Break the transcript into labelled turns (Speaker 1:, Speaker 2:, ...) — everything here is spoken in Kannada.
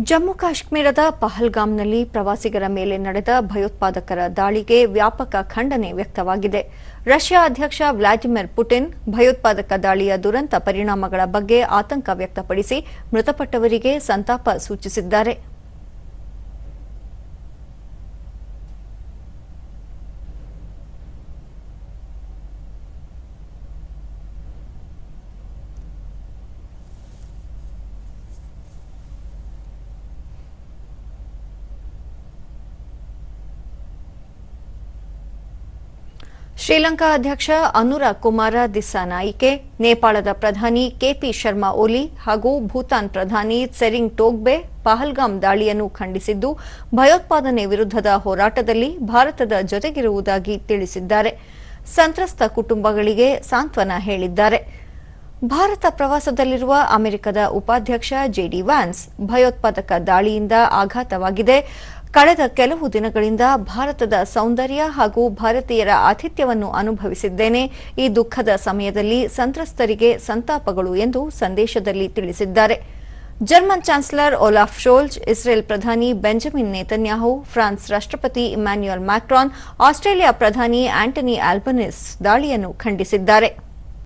Speaker 1: ಜಮ್ಮು ಕಾಶ್ಮೀರದ ಪಹಲ್ಗಾಮ್ನಲ್ಲಿ ಪ್ರವಾಸಿಗರ ಮೇಲೆ ನಡೆದ ಭಯೋತ್ಪಾದಕರ ದಾಳಿಗೆ ವ್ಯಾಪಕ ಖಂಡನೆ ವ್ಯಕ್ತವಾಗಿದೆ. ರಷ್ಯಾ ಅಧ್ಯಕ್ಷ ವ್ಲಾಡಿಮಿರ್ ಪುಟಿನ್ ಭಯೋತ್ಪಾದಕ ದಾಳಿಯ ದುರಂತ ಪರಿಣಾಮಗಳ ಬಗ್ಗೆ ಆತಂಕ ವ್ಯಕ್ತಪಡಿಸಿ ಮೃತಪಟ್ಟವರಿಗೆ ಸಂತಾಪ ಸೂಚಿಸಿದ್ದಾರೆ. ಶ್ರೀಲಂಕಾ ಅಧ್ಯಕ್ಷ ಅನುರಾಗ್ ಕುಮಾರ ದಿಸ್ಸಾನಾಯಿಕೆ ನೇಪಾಳದ ಪ್ರಧಾನಿ ಕೆಪಿ ಶರ್ಮಾ ಓಲಿ ಹಾಗೂ ಭೂತಾನ್ ಪ್ರಧಾನಿ ಸೆರಿಂಗ್ ಟೋಗ್ಬೆ ಪಹಲ್ಗಾಮ್ ದಾಳಿಯನ್ನು ಖಂಡಿಸಿದ್ದು, ಭಯೋತ್ಪಾದನೆ ವಿರುದ್ಧದ ಹೋರಾಟದಲ್ಲಿ ಭಾರತದ ಜೊತೆಗಿರುವುದಾಗಿ ತಿಳಿಸಿದ್ದಾರೆ. ಸಂತ್ರಸ್ತ ಕುಟುಂಬಗಳಿಗೆ ಸಾಂತ್ವನ ಹೇಳಿದ್ದಾರೆ. ಭಾರತ ಪ್ರವಾಸದಲ್ಲಿರುವ ಅಮೆರಿಕದ ಉಪಾಧ್ಯಕ್ಷ ಜೆಡಿ ವ್ಯಾನ್ಸ್ ಭಯೋತ್ಪಾದಕ ದಾಳಿಯಿಂದ ಆಘಾತವಾಗಿದೆ. ಕಳೆದ ಕೆಲವು ದಿನಗಳಿಂದ ಭಾರತದ ಸೌಂದರ್ಯ ಹಾಗೂ ಭಾರತೀಯರ ಆತಿಥ್ಯವನ್ನು ಅನುಭವಿಸಿದ್ದೇನೆ. ಈ ದುಃಖದ ಸಮಯದಲ್ಲಿ ಸಂತ್ರಸ್ತರಿಗೆ ಸಂತಾಪಗಳು ಎಂದು ಸಂದೇಶದಲ್ಲಿ ತಿಳಿಸಿದ್ದಾರೆ. German chancellor Olaf Scholz, Israel ಪ್ರಧಾನಿ ಬೆಂಜಮಿನ್ ನೇತನ್ಯಾಹು, ಫ್ರಾನ್ಸ್ ರಾಷ್ಟ್ರಪತಿ ಇಮ್ಯಾನ್ಯುಯಲ್ ಮ್ಯಾಕ್ರಾನ್, ಆಸ್ಟ್ರೇಲಿಯಾ ಪ್ರಧಾನಿ ಆಂಟನಿ ಆಲ್ಬನಿಸ್ ದಾಳಿಯನ್ನು ಖಂಡಿಸಿದ್ದಾರೆ.